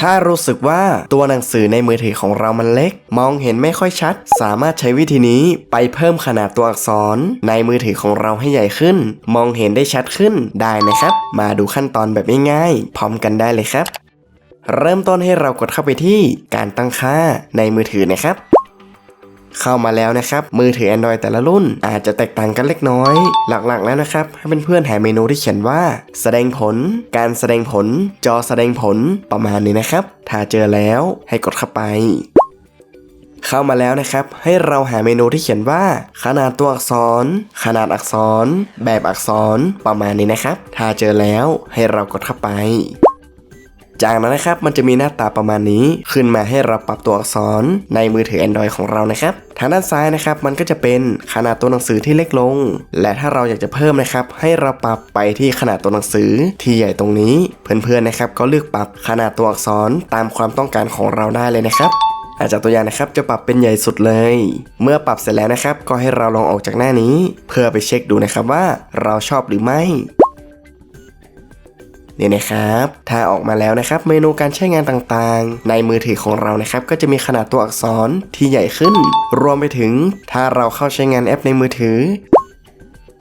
ถ้ารู้สึกว่าตัวหนังสือในมือถือของเรามันเล็ก มองเห็นไม่ค่อยชัด สามารถใช้วิธีนี้ไปเพิ่มขนาดตัวอักษร ในมือถือของเราให้ใหญ่ขึ้น มองเห็นได้ชัดขึ้นได้นะครับ มาดูขั้นตอนแบบง่ายๆพร้อมกันได้เลยครับ เริ่มต้นให้เรากดเข้าไปที่การตั้งค่าในมือถือนะครับ เข้ามาแล้วนะครับ มือถือ Android แต่ละรุ่น อาจจะแตกต่างกันเล็กน้อย หลักๆแล้วนะครับ ให้เพื่อนๆหาเมนูที่เขียนว่า แสดงผล การแสดงผล จอแสดงผลประมาณนี้นะครับ ถ้าเจอแล้วให้กดเข้าไปเข้ามาแล้วนะครับ ให้เราหาเมนูที่เขียนว่า ขนาดตัวอักษร ขนาดอักษร แบบอักษรประมาณนี้นะครับ ถ้าเจอแล้วให้เรากดเข้าไป จากนั้นนะครับมันจะมีหน้าตาประมาณนี้ ขึ้นมาให้เราปรับตัวอักษรในมือถือ Android ของเรานะครับทางด้านซ้ายนะครับมันก็จะเป็นขนาดตัวหนังสือที่เล็กลง และถ้าเราอยากจะเพิ่มนะครับ ให้เราปรับไปที่ขนาดตัวหนังสือที่ใหญ่ตรงนี้ เพื่อนๆนะครับก็เลือกปรับขนาดตัวอักษรตามความต้องการของเราได้เลยนะครับอาจจากตัวอย่างนะครับจะปรับเป็นใหญ่สุดเลย เมื่อปรับเสร็จแล้วนะครับ ก็ให้เราลองออกจากหน้านี้ เพื่อไปเช็คดูนะครับว่าเราชอบหรือไม่ นี่นะครับ ถ้าออกมาแล้วนะครับเมนูการใช้งานต่างๆ ในมือถือของเรานะครับก็จะมีขนาดตัวอักษรที่ใหญ่ขึ้น รวมไปถึงถ้าเราเข้าใช้งานแอปในมือถือ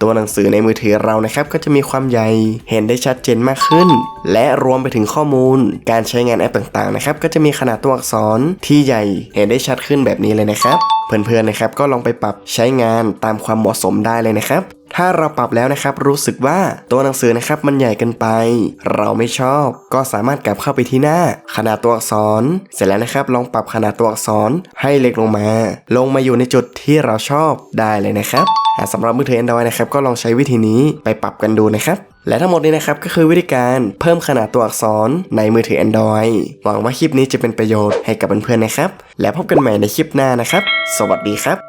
ตัวหนังสือในมือถือเรานะครับก็จะมีความใหญ่ เห็นได้ชัดเจนมากขึ้น และรวมไปถึงข้อมูล การใช้งานแอปต่างๆนะครับก็จะมีขนาดตัวอักษรที่ใหญ่ เห็นได้ชัดขึ้นแบบนี้เลยนะครับ เพื่อนๆนะครับก็ลองไปปรับใช้งานตามความเหมาะสมได้เลยนะครับ ถ้าเราปรับแล้วนะครับรู้สึกว่าตัวหนังสือนะครับมันใหญ่เกินไป เราไม่ชอบ ก็สามารถกลับเข้าไปที่หน้า ขนาดตัวอักษร เสร็จแล้วนะครับลองปรับขนาดตัวอักษรให้เล็กลงมา ลงมาอยู่ในจุดที่เราชอบได้เลยนะครับสำหรับมือถือ Android นะครับก็ลองใช้วิธีนี้ไปปรับกันดูนะครับและทั้งหมดนี้นะครับก็คือวิธีการเพิ่มขนาดตัวอักษรในมือถือ Android หวังว่าคลิปนี้จะเป็นประโยชน์ให้กับเพื่อนๆนะครับ และพบกันใหม่ในคลิปหน้านะครับ สวัสดีครับ